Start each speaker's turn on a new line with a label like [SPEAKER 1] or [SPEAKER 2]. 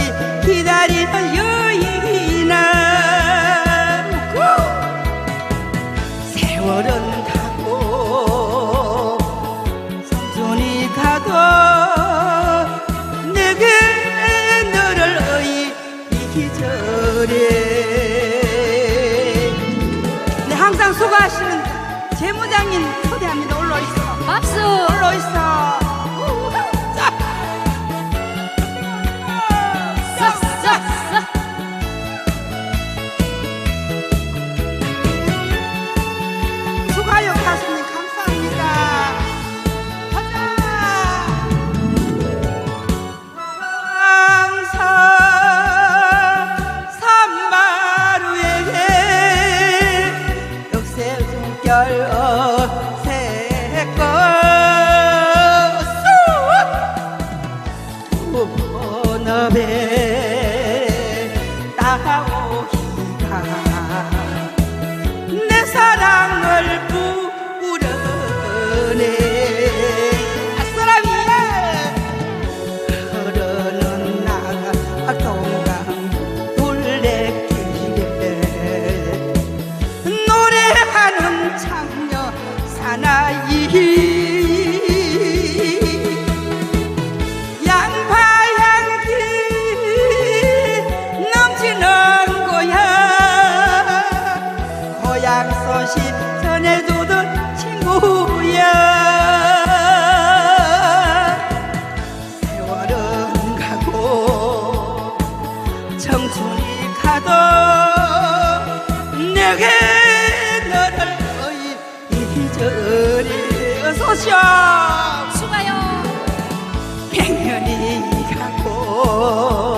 [SPEAKER 1] 없이 기다리는 여인이 고! 세월은 가고 삼촌이 가도 내게 너를 어이 이 기절에 네, 항상 수고하시는 재무장님 초대합니다. 올라오시오
[SPEAKER 2] 박수.
[SPEAKER 1] 올라오시오 주시오.
[SPEAKER 2] 주하여
[SPEAKER 1] 백년이 가고